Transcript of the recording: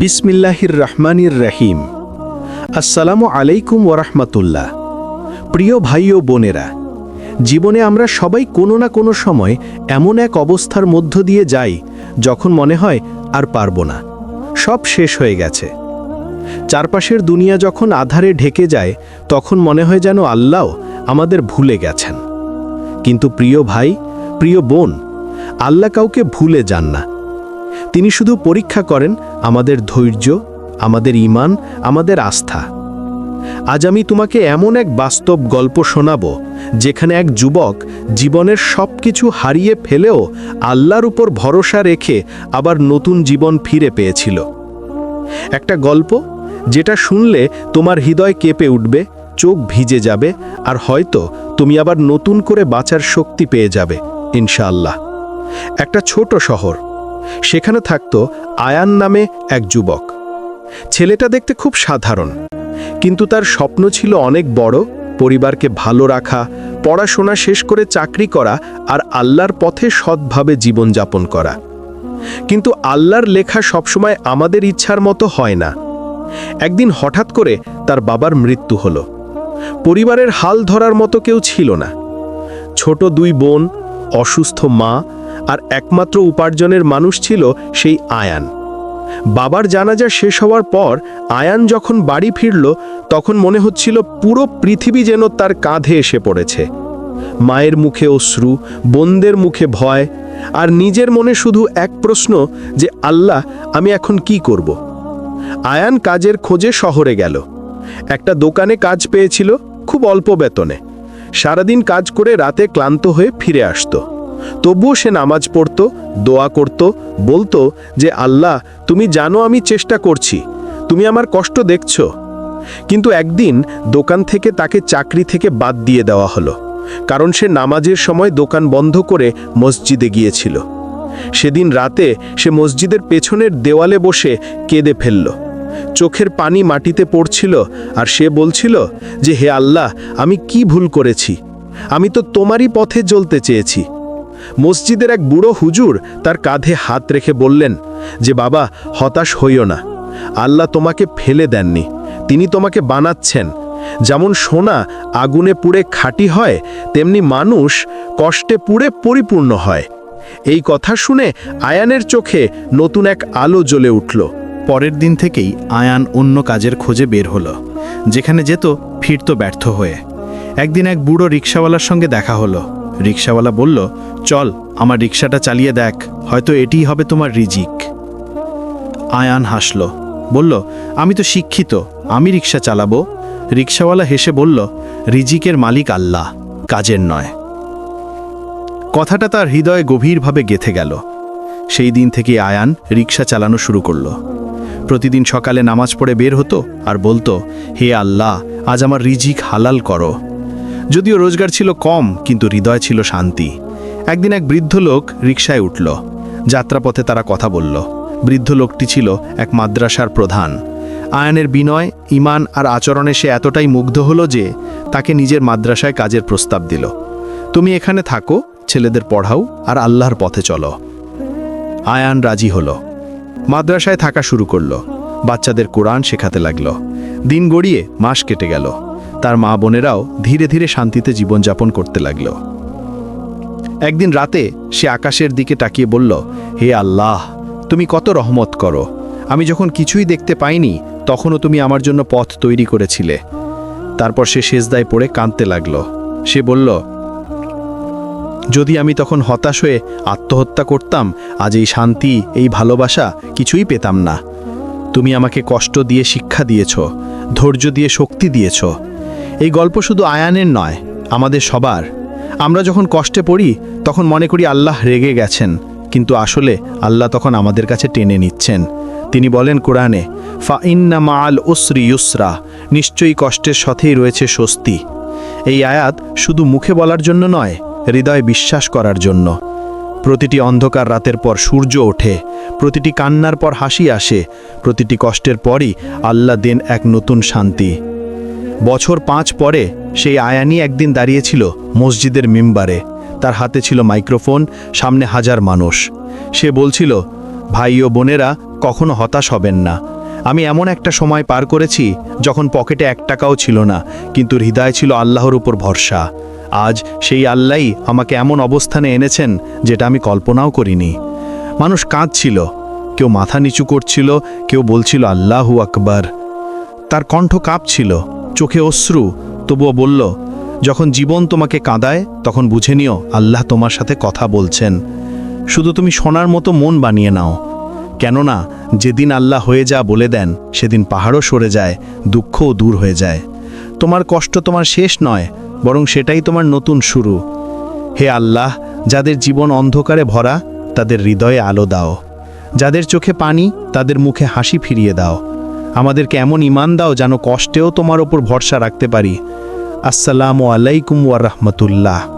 বিসমিল্লাহির রহমানির রহিম। আসসালামু আলাইকুম ওরহমতুল্লাহ প্রিয় ভাই ও বোনেরা, জীবনে আমরা সবাই কোনো না কোনো সময় এমন এক অবস্থার মধ্য দিয়ে যাই যখন মনে হয় আর পারব না। সব শেষ হয়ে গেছে। চারপাশের দুনিয়া যখন আধারে ঢেকে যায়, তখন মনে হয় যেন আল্লাহ আমাদের ভুলে গেছেন। কিন্তু প্রিয় ভাই, প্রিয় বোন, আল্লাহ কাউকে ভুলে যান না। তিনি শুধু পরীক্ষা করেন আমাদের ধৈর্য, আমাদের ইমান আমাদের আস্থা। আজ আমি তোমাকে এমন এক বাস্তব গল্প শোনাব, যেখানে এক যুবক জীবনের সব কিছু হারিয়ে ফেলেও আল্লাহর উপর ভরসা রেখে আবার নতুন জীবন ফিরে পেয়েছিল। একটা গল্প যেটা শুনলে তোমার হৃদয় কেঁপে উঠবে, চোখ ভিজে যাবে, আর হয়তো তুমি আবার নতুন করে বাঁচার শক্তি পেয়ে যাবে, ইনশাআল্লাহ। একটা ছোট শহর সেখানে থাকতো আয়ান নামে এক যুবক। ছেলেটা দেখতে খুব সাধারণ, কিন্তু তার স্বপ্ন ছিল অনেক বড়, পরিবারকে ভালো রাখা, পড়াশোনা শেষ করে চাকরি করা আর আল্লাহর পথে সৎভাবে জীবনযাপন করা। কিন্তু আল্লাহর লেখা সবসময় আমাদের ইচ্ছার মতো হয় না। একদিন হঠাৎ করে তার বাবার মৃত্যু হলো। পরিবারের হাল ধরার মতো কেউ ছিল না। ছোট দুই বোন, অসুস্থ মা আর একমাত্র উপার্জনের মানুষ ছিল সেই আয়ান। বাবার জানাজা শেষ হওয়ার পর আয়ান যখন বাড়ি ফিরল, তখন মনে হচ্ছিল পুরো পৃথিবী যেন তার কাঁধে এসে পড়েছে। মায়ের মুখে অশ্রু, বোনদের মুখে ভয়, আর নিজের মনে শুধু এক প্রশ্ন যে, আল্লাহ, আমি এখন কি করব? আয়ান কাজের খোঁজে শহরে গেল। একটা দোকানে কাজ পেয়েছিল, খুব অল্প বেতনে। সারাদিন কাজ করে রাতে ক্লান্ত হয়ে ফিরে আসতো। তবুও সে নামাজ পড়ত, দোয়া করত, বলতো যে, আল্লাহ, তুমি জানো আমি চেষ্টা করছি, তুমি আমার কষ্ট দেখছ। কিন্তু একদিন দোকান থেকে তাকে চাকরি থেকে বাদ দিয়ে দেওয়া হলো, কারণ সে নামাজের সময় দোকান বন্ধ করে মসজিদে গিয়েছিল। সেদিন রাতে সে মসজিদের পেছনের দেওয়ালে বসে কেঁদে ফেলল। চোখের পানি মাটিতে পড়ছিল আর সে বলছিল যে, হে আল্লাহ, আমি কি ভুল করেছি? আমি তো তোমারই পথে চলতে চেয়েছি। মসজিদের এক বুড়ো হুজুর তার কাঁধে হাত রেখে বললেন, যে বাবা, হতাশ হইও না। আল্লাহ তোমাকে ফেলে দেননি। তিনি তোমাকে বানাচ্ছেন। যেমন সোনা আগুনে পুড়ে খাঁটি হয়, তেমনি মানুষ কষ্টে পুড়ে পরিপূর্ণ হয়। এই কথা শুনে আয়ানের চোখে নতুন এক আলো জ্বলে উঠল। পরের দিন থেকেই আয়ান অন্য কাজের খোঁজে বের হলো, যেখানে যেত ফিরত ব্যর্থ হয়ে। একদিন এক বুড়ো রিক্সাওয়ালার সঙ্গে দেখা হলো। রিক্সাওয়ালা বলল, চল, আমার রিক্সাটা চালিয়ে দেখ, হয়তো এটিই হবে তোমার রিজিক। আয়ান হাসল, বলল, আমি তো শিক্ষিত, আমি রিক্সা চালাবো? রিক্সাওয়ালা হেসে বলল, রিজিকের মালিক আল্লাহ, কাজের নয়। কথাটা তার হৃদয়ে গভীরভাবে গেথে গেল। সেই দিন থেকে আয়ান রিক্সা চালানো শুরু করল। প্রতিদিন সকালে নামাজ পড়ে বের হতো আর বলতো, হে আল্লাহ, আজ আমার রিজিক হালাল করো। যদিও রোজগার ছিল কম, কিন্তু হৃদয় ছিল শান্তি। একদিন এক বৃদ্ধ লোক রিকশায় উঠল। যাত্রাপথে তারা কথা বলল। বৃদ্ধ লোকটি ছিল এক মাদ্রাসার প্রধান। আয়ানের বিনয় ইমান আর আচরণে সে এতটাই মুগ্ধ হলো যে তাকে নিজের মাদ্রাসায় কাজের প্রস্তাব দিল। তুমি এখানে থাকো, ছেলেদের পড়াও আর আল্লাহর পথে চলো। আয়ান রাজি হলো। মাদ্রাসায় থাকা শুরু করল। বাচ্চাদের কোরআন শেখাতে লাগল। দিন গড়িয়ে মাস কেটে গেল। তার মা বোনেরাও ধীরে ধীরে শান্তিতে জীবনযাপন করতে লাগল। একদিন রাতে সে আকাশের দিকে তাকিয়ে বলল, হে আল্লাহ, তুমি কত রহমত করো। আমি যখন কিছুই দেখতে পাইনি, তখনও তুমি আমার জন্য পথ তৈরি করেছিলে। তারপর সে সেজদায় পড়ে কাঁদতে লাগল। সে বলল, যদি আমি তখন হতাশ হয়ে আত্মহত্যা করতাম, আজ এই শান্তি, এই ভালোবাসা কিছুই পেতাম না। তুমি আমাকে কষ্ট দিয়ে শিক্ষা দিয়েছ, ধৈর্য দিয়ে শক্তি দিয়েছ। এই গল্প শুধু আয়ানের নয়, আমাদের সবার। আমরা যখন কষ্টে পড়ি, তখন মনে করি আল্লাহ রেগে গেছেন, কিন্তু আসলে আল্লাহ তখন আমাদের কাছে টেনে নিচ্ছেন। তিনি বলেন কোরআনে, ফা ইন্না মাল উসরি ইউসরা নিশ্চয়ই কষ্টের সাথেই রয়েছে স্বস্তি। এই আয়াত শুধু মুখে বলার জন্য নয়, হৃদয় বিশ্বাস করার জন্য। প্রতিটি অন্ধকার রাতের পর সূর্য ওঠে, প্রতিটি কান্নার পর হাসি আসে, প্রতিটি কষ্টের পরই আল্লাহ দেন এক নতুন শান্তি। বছর পাঁচ পরে সেই আয়ানি একদিন দাঁড়িয়েছিল মসজিদের মেম্বারে। তার হাতে ছিল মাইক্রোফোন, সামনে হাজার মানুষ। সে বলছিল, ভাই ও বোনেরা, কখনো হতাশ হবেন না। আমি এমন একটা সময় পার করেছি যখন পকেটে এক টাকাও ছিল না, কিন্তু হৃদয় ছিল আল্লাহর উপর ভরসা। আজ সেই আল্লাহই আমাকে এমন অবস্থানে এনেছেন যেটা আমি কল্পনাও করিনি। মানুষ কাঁদছিল, কেউ মাথা নিচু করছিল, কেউ বলছিল, আল্লাহু আকবার। তার কণ্ঠ কাঁপছিল চোখে অশ্রু, তবুও বলল, যখন জীবন তোমাকে কাঁদায়, তখন বুঝে নিও, আল্লাহ তোমার সাথে কথা বলছেন। শুধু তুমি সোনার মতো মন বানিয়ে নাও। কেননা, যেদিন আল্লাহ হয়ে যা বলে দেন, সেদিন পাহাড়ও সরে যায়, দুঃখও দূর হয়ে যায়। তোমার কষ্ট তোমার শেষ নয়, বরং সেটাই তোমার নতুন শুরু। হে আল্লাহ, যাদের জীবন অন্ধকারে ভরা, তাদের হৃদয়ে আলো দাও। যাদের চোখে পানি, তাদের মুখে হাসি ফিরিয়ে দাও। আমাদেরকে এমন ইমান দাও যেন কষ্টেও তোমার ওপর ভরসা রাখতে পারি। আসসালামু আলাইকুম ওয়া রাহমাতুল্লাহ।